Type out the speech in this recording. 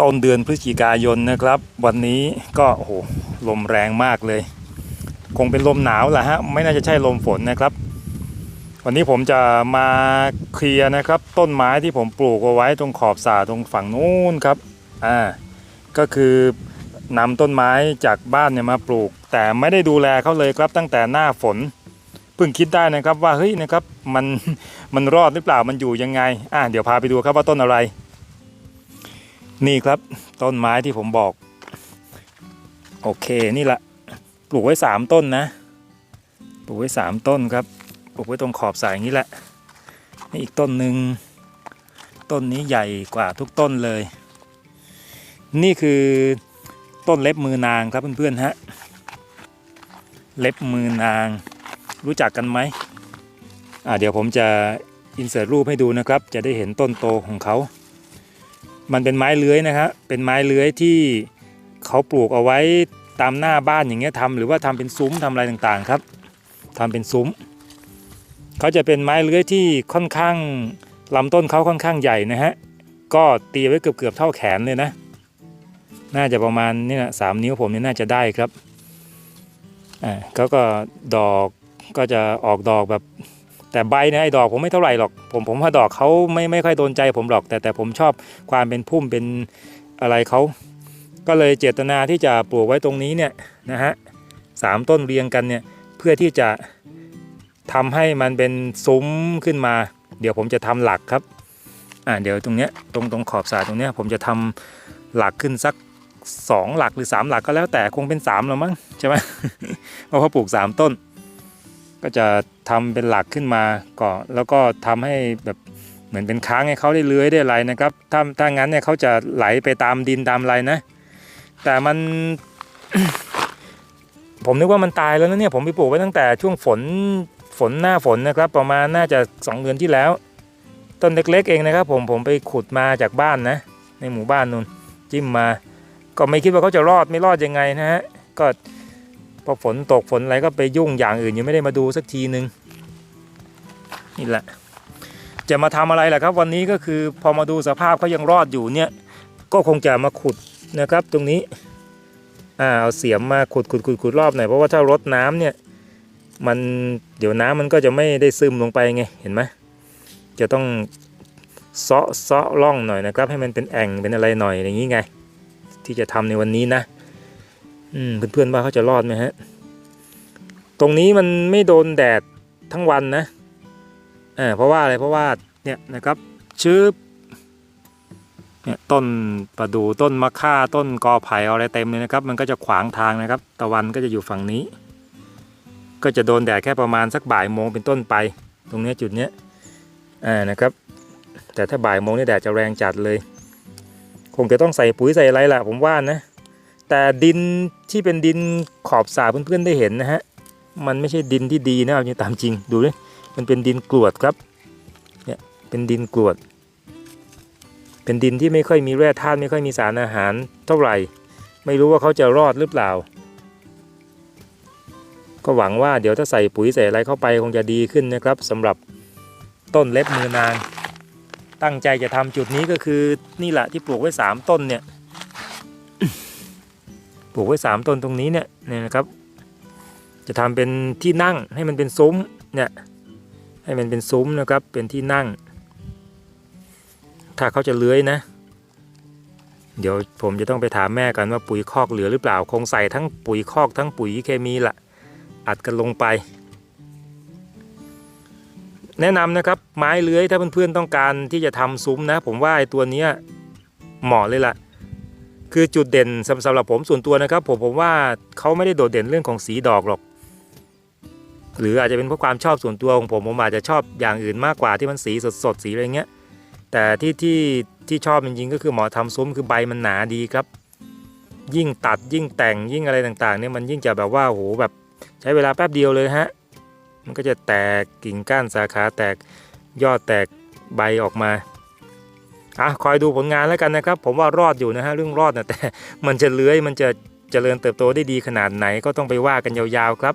ต้นเดือนพฤศจิกายนนะครับ วันนี้ก็โอ้โหลมแรงมากเลย คงเป็นลมหนาวแหละฮะไม่น่าจะใช่ลมฝนนะครับ วันนี้ผมจะมาเคลียร์นะครับ ต้นไม้ที่ผมปลูกเอาไว้ตรงขอบสระตรงฝั่งนู้นครับอ่าก็คือนำต้นไม้จากบ้านเนี่ยมาปลูก แต่ไม่ได้ดูแลเขาเลยครับตั้งแต่หน้าฝนเพิ่งคิดได้นะครับว่าเฮ้ยนะครับมันมันรอดหรือเปล่ามันอยู่ยังไงอะเดี๋ยวพาไปดูครับว่าต้นอะไร นี่ครับต้นไม้ที่ผมบอก โอเคนี่แหละปลูกไว้สามต้นนะ ปลูกไว้สามต้นครับ ปลูกไว้ตรงขอบสายอย่างนี้แหละนี่อีกต้นหนึ่งต้นนี้ใหญ่กว่าทุกต้นเลย นี่คือต้นเล็บมือนางครับเพื่อนๆฮะเล็บมือนาง รู้จักกันไหมอ่าเดี๋ยวผมจะอินเสิร์ตรูปให้ดูนะครับ จะได้เห็นต้นโตของเขา มันเป็นไม้เลื้อยนะครับเป็นไม้เลื้อยที่เขาปลูกเอาไว้ตามหน้าบ้านอย่างเงี้ยทำหรือว่าทำเป็นซุ้มทำอะไรต่างๆครับทำเป็นซุ้มเขาจะเป็นไม้เลื้อยที่ค่อนข้างลำต้นเขาค่อนข้างใหญ่นะฮะก็ตีไว้เกือบๆเท่าแขนเลยนะ น่าจะประมาณนี่นะสามนิ้วผมนี่น่าจะได้ครับอ่าเขาก็ดอกก็จะออกดอกแบบ แต่ใบเนี่ยไอ้ดอกผมไม่เท่าไหร่หรอก ผมผมว่าดอกเขาไม่ไม่ค่อยโดนใจผมหรอก แต่แต่ผมชอบความเป็นพุ่มเป็นอะไรเขาก็เลยเจตนาที่จะปลูกไว้ตรงนี้เนี่ยนะฮะสามต้นเรียงกันเนี่ยเพื่อที่จะทำให้มันเป็นซุ้มขึ้นมา เดี๋ยวผมจะทำหลักครับอ่าเดี๋ยวตรงเนี้ยตรงตรงขอบสายตรงเนี้ยผมจะทำหลักขึ้นสักสองหลักหรือสามหลักก็แล้วแต่คงเป็นสามแล้วมั้งใช่ไหมเพราะเขาปลูกสามต้น ก็จะทำเป็นหลักขึ้นมาก่อนแล้วก็ทำให้แบบเหมือนเป็นค้างให้เขาได้เลื้อยได้อะไรนะครับ ถ้าถ้างั้นเนี่ยเขาจะไหลไปตามดินตามอะไรนะ แต่มันผมนึกว่ามันตายแล้วนะเนี่ยผมไปปลูกไว้ตั้งแต่ช่วงฝนฝนหน้าฝนนะครับ ประมาณน่าจะสองเดือนที่แล้ว ต้นเล็กๆเองนะครับ ผมผมไปขุดมาจากบ้านนะ ในหมู่บ้านนู่นจิ้มมา ก็ไม่คิดว่าเขาจะรอดไม่รอดยังไงนะฮะก็ พอฝนตกฝนอะไรก็ไปยุ่งอย่างอื่นยังไม่ได้มาดูสักทีนึงนี่แหละ จะมาทำอะไรล่ะครับ วันนี้ก็คือพอมาดูสภาพเขายังรอดอยู่เนี่ยก็คงจะมาขุดนะครับ ตรงนี้อ่าเอาเสียมมาขุดขุดขุดขุดรอบหน่อยเพราะว่าถ้ารดน้ำเนี่ยมันเดี๋ยวน้ำมันก็จะไม่ได้ซึมลงไปไงเห็นไหมจะต้องเซาะเซาะร่องหน่อยนะครับ ให้มันเป็นแอ่งเป็นอะไรหน่อยอย่างนี้ไง ที่จะทำในวันนี้นะ อืมเพื่อนๆว่าเขาจะรอดไหมฮะ ตรงนี้มันไม่โดนแดดทั้งวันนะอ่าเพราะว่าอะไรเพราะว่าเนี่ยนะครับชื้บเนี่ยต้นประดู่ต้นมะค่าต้นกอไผ่อะไรเต็มเลยนะครับ มันก็จะขวางทางนะครับ ตะวันก็จะอยู่ฝั่งนี้ ก็จะโดนแดดแค่ประมาณสักบ่ายโมงเป็นต้นไป ตรงนี้จุดเนี้ยอ่านะครับ แต่ถ้าบ่ายโมงนี่แดดจะแรงจัดเลย คงจะต้องใส่ปุ๋ยใส่อะไรล่ะผมว่านะ แต่ดินที่เป็นดินขอบสระเพื่อนๆได้เห็นนะฮะมันไม่ใช่ดินที่ดีนะเอาจริงตามจริงดูดิมันเป็นดินกรวดครับเนี่ยเป็นดินกรวด เป็นดินที่ไม่ค่อยมีแร่ธาตุไม่ค่อยมีสารอาหารเท่าไหร่ ไม่รู้ว่าเขาจะรอดหรือเปล่า ก็หวังว่าเดี๋ยวถ้าใส่ปุ๋ยใส่อะไรเข้าไปคงจะดีขึ้นนะครับสำหรับต้นเล็บมือนาง ตั้งใจจะทำจุดนี้ก็คือนี่แหละที่ปลูกไว้สามต้นเนี่ย ปลูกไว้สามต้นตรงนี้เนี่ยเนี่ยนะครับ จะทำเป็นที่นั่งให้มันเป็นซุ้มเนี่ยให้มันเป็นซุ้มนะครับเป็นที่นั่ง ถ้าเขาจะเลื้อยนะ เดี๋ยวผมจะต้องไปถามแม่กันว่าปุ๋ยคอกเหลือหรือเปล่า คงใส่ทั้งปุ๋ยคอกทั้งปุ๋ยเคมีละอัดกันลงไป แนะนำนะครับไม้เลื้อยถ้าเพื่อนๆต้องการที่จะทำซุ้มนะ ผมว่าไอ้ตัวเนี้เหมาะเลยล่ะ คือจุดเด่นสำหรับผมส่วนตัวนะครับ ผมผมว่าเขาไม่ได้โดดเด่นเรื่องของสีดอกหรอก หรืออาจจะเป็นเพราะความชอบส่วนตัวของผมผมอาจจะชอบอย่างอื่นมากกว่าที่มันสีสดสดๆสีอะไรเงี้ยแต่ที่ที่ที่ชอบจริงๆก็คือหมอทำซุ้มคือใบมันหนาดีครับ ยิ่งตัดยิ่งแต่งยิ่งอะไรต่างๆเนี่ยมันยิ่งจะแบบว่าโหแบบใช้เวลาแป๊บเดียวเลยฮะมันก็จะแตกกิ่งก้านสาขาแตกยอดแตกใบออกมา อะคอยดูผลงานแล้วกันนะครับ ผมว่ารอดอยู่นะฮะเรื่องรอดนะแต่มันจะเลื้อยมันจะเจริญเติบโตได้ดีขนาดไหนก็ต้องไปว่ากันยาวๆครับ